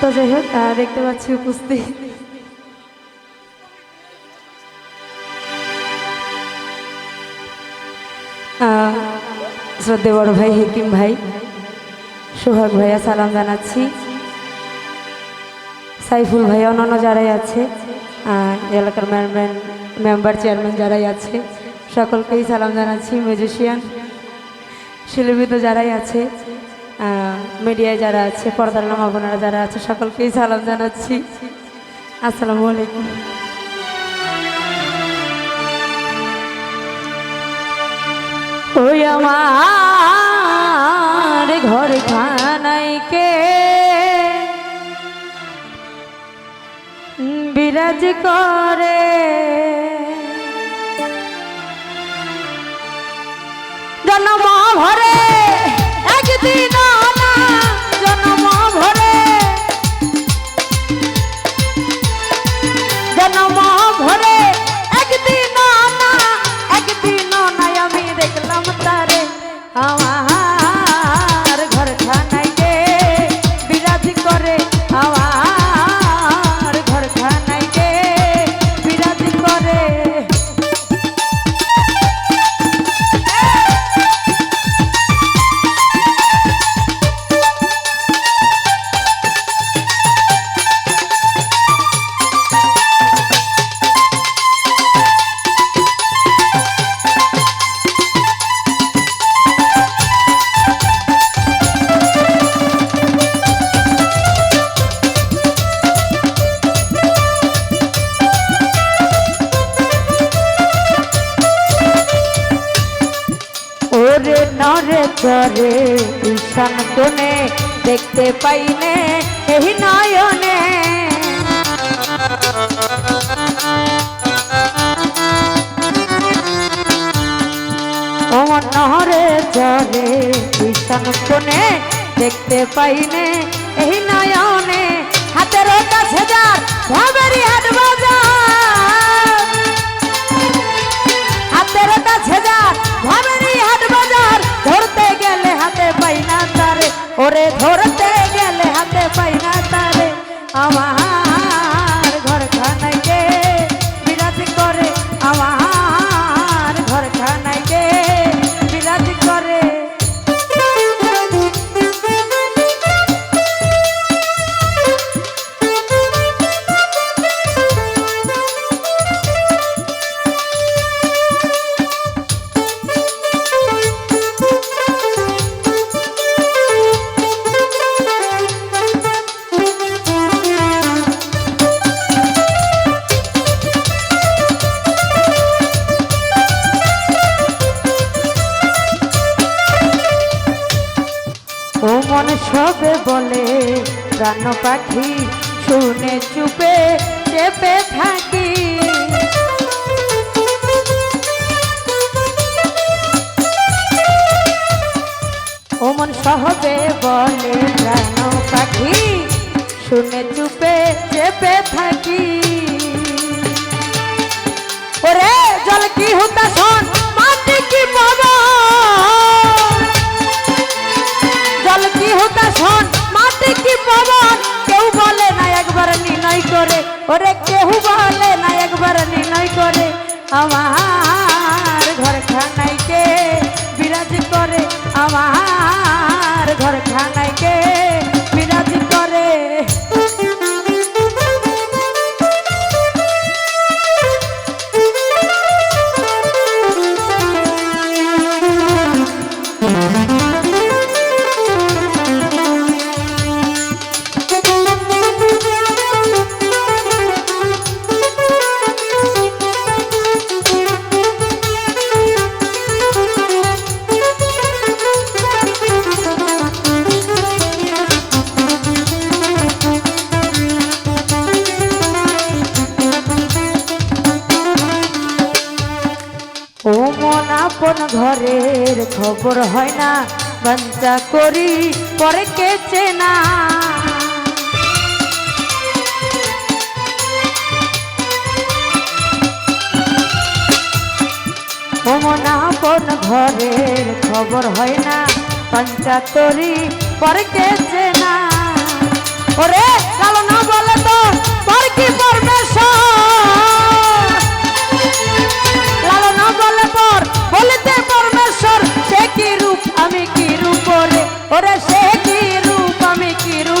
তো যাই হোক দেখতে পাচ্ছি উপস্থিত। শ্রদ্ধে বড় ভাই, হেকিম ভাই, সোহাগ ভাইয়া সালাম জানাচ্ছি। সাইফুল ভাই, অন্যান্য যারাই আছে এলাকার ম্যানম্যান মেম্বার চেয়ারম্যান যারাই আছে, সকলকেই সালাম জানাচ্ছি। মিউজিশিয়ান শিল্পীত যারাই আছে মিডিয়ায় যারা আছে, পর্দার নামা বোনেরা যারা আছে সকলকেই সালাম জানাচ্ছি। আসসালামু আলাইকুম। ওই আমার ঘর খানাইকে বিরাজ করে? জন্ম ভরে একদিন নরে চরে ঈশান কোণে দেখতে পাইনে এই নয়নে। নহরে চরে ঈশান কোণে দেখতে পাইনে এই নয়নে। হাতের কাছে যার ভাবেরি হাট বাজার। হাতের সবে বলে প্রাণ পাখি শুনে চুপে চেপে থাকি। পবন কেউ বলে না একবার নির্ণয় করে। ওরে কেউ বলে না একবার নির্ণয় করে। আমার ঘর খানাইকে ঘরের খবর হয় না বাঞ্চা করি, পরে কে চেনা? ও মন ঘরের খবর হয় না পঞ্চাতরি পরে কে চেনা? ওরে!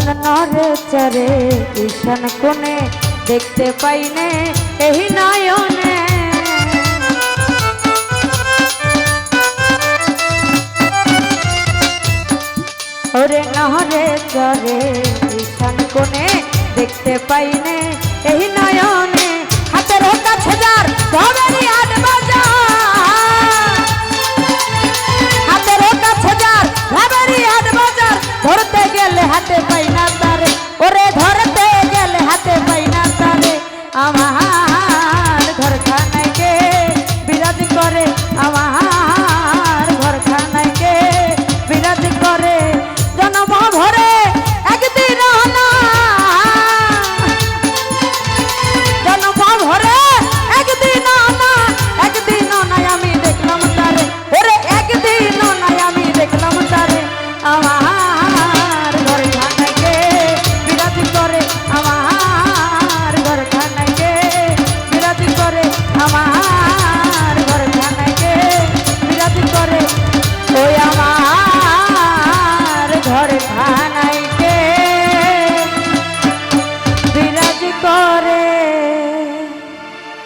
ও নরে চরে ঈশান কোণে দেখতে পাইনে এই নয়নে। ওরে নহরে চরে ঈশান কোণে দেখতে পাইনে এই নয়নে। হাতের কাছে যার তবে আমার